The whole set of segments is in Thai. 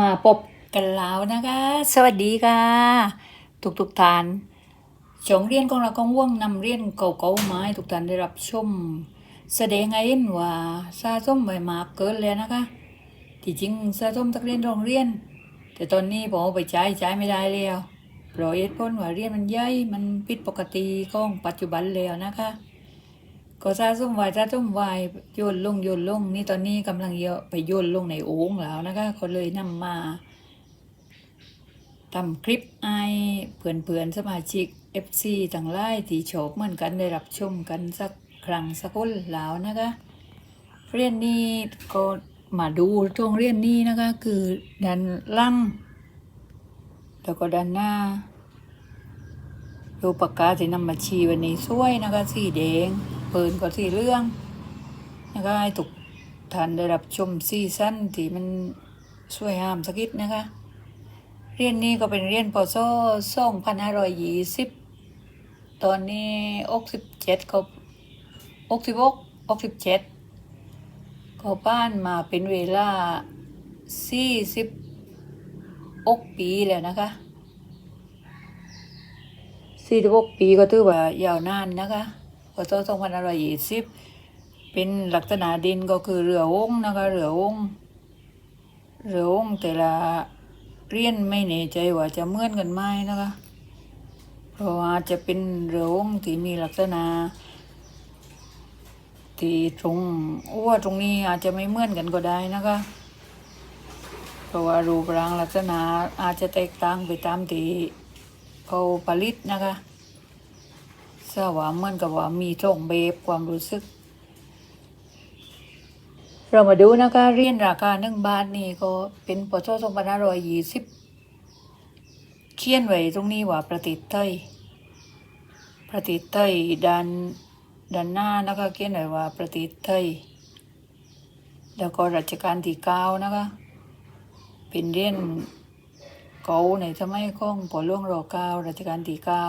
มาพบกันแล้วนะคะ สวัสดีค่ะ ทุกทุกๆท่านช่องเรียนของเราก็ว่วงนำเรียนเก่าๆมาให้ทุกท่านได้รับชม แสดงให้เห็นว่าสะสมไปมากเกินเลยนะคะ ที่จริงสะสมตักเรียนโรงเรียน แต่ตอนนี้ผมไปใช้ใช้ไม่ได้แล้วเพราะเหตุผลว่าเรียนมันใหญ่มันผิดปกติของปัจจุบันแล้วนะคะ ก็สะสมไว้สะสมไว้โยนลงโยนลงนี่ตอนนี้กำลังเยอะไปโยนลงในโอ่งแล้วนะคะเขาเลยนำมาทำคลิปไอเพื่อนๆสมาชิก FC ต่างหลายที่ชอบเหมือนกันได้รับชมกันสักครั้งสักคนแล้วนะคะเรียนนี้ก็มาดูตรงเรียนนี้นะคะคือด้านล่างแล้วก็ด้านหน้าดูปากกาสีนำมาชีวันนี้สวยนะคะสีแดง ปืนก็สี่เหลืองนะคะให้ทุกท่านได้รับชมซีซั่นที่มันสวยงามสักนิดนะคะ เรียนนี้ก็เป็นเรียนปศสองพันห้าร้อยยี่สิบตอนนี้อกสิบเจ็ดเขาอกสิบกอกสิบเจ็ดเขาบ้านมาเป็นเวลาสี่สิบอกปีแล้วนะคะสี่สิบหกปีก็ถือว่ายาวนานนะคะ พศสองพันห้าร้อยยี่สิบเป็นลักษณะดินก็คือเรือวงนะคะเรือวงเรือวงแต่ละเรียนไม่แน่ใจว่าจะเหมือนกันไหมนะคะ เพราะว่าจะเป็นเรือวงที่มีลักษณะที่ตรงอ้วตรงนี้อาจจะไม่เหมือนกันก็ได้นะคะเพราะว่ารูปร่างลักษณะอาจจะแตกต่างไปตามที่เขาผลิตนะคะ ทราบว่าเหมือนกับว่ามีท่องเบบความรู้สึก เรามาดูนะคะเรียนราคาหนึ่งบาทนี่ก็เป็นปศสองพันห้าร้อยยี่สิบเขียนไว้ตรงนี้ว่าประเทศไทยประเทศไทยด้านด้านหน้านะคะเขียนไว้ว่าประเทศไทยแล้วก็รัชกาลที่เก้านะคะเป็นเรียนเก่าในสมัยของปอหล่วงรอเก้ารัชกาลที่เก้า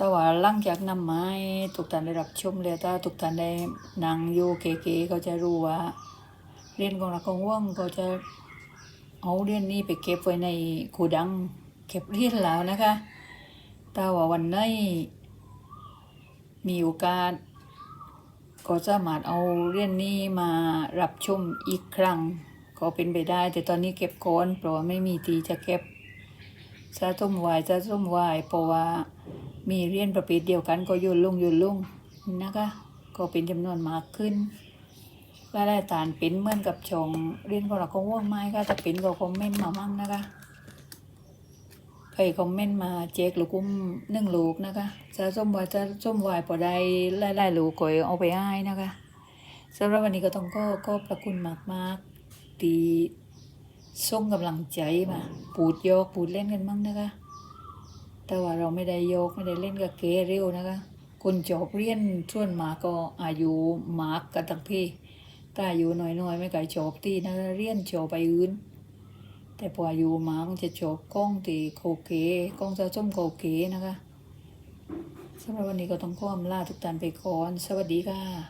แต่ว่าหลังจากนำไม้ทุกท่านได้รับชมแล้วถ้าทุกท่านได้นั่งอยู่เก๋ๆก็จะรู้ว่า เรียนของเราของว่วงก็จะเอาเรียนนี้ไปเก็บไว้ในโกูดังเก็บเรียนแล้วนะคะแต่ว่าวันไหนมีโอกาสก็สามารถเอาเรียนนี้มารับชมอีกครั้ง ก็เป็นไปได้ แต่ตอนนี้เก็บก่อนเพราะว่าไม่มีทีจะเก็บสะสมไว้สะสมไว้เพราะว่า มีเรียนประเภทเดียวกันก็โยนลงโยนลงนะคะก็เป็นจำนวนมากขึ้นก็ได้ตานเป็นเหมือนกับชองเรียนของเราก็ว่างไม้ก็จะเป็นก็คอมเมนต์มามั่งนะคะใครคอมเมนต์มาเจ๊กลูกกุ้มนึ่งลูกนะคะสะสมไว้สะส้มไว้พอได้ไล่ๆลูกก็เอาไปให้นะคะสำหรับวันนี้ก็ต้องก็ก็ประคุณมากๆตีส่งกำลังใจมา ปูดโยกปูดเล่นกันบ้างนะคะ แต่ว่าเราไม่ได้ยกไม่ได้เล่นกับเกเร็วนะคะ คนจบเรียนส่วนมาก็อายุมากกันทั้งพี่ถ้าอายุน้อยๆไม่ไกลจบตีนะเรียนจบไปอื่น แต่พออายุมากมันจะจบกล้องตีโคเกกล้องจะจมโคเกนะคะสำหรับวันนี้ก็ต้องขออำลาทุกท่านไปก่อน สวัสดีค่ะ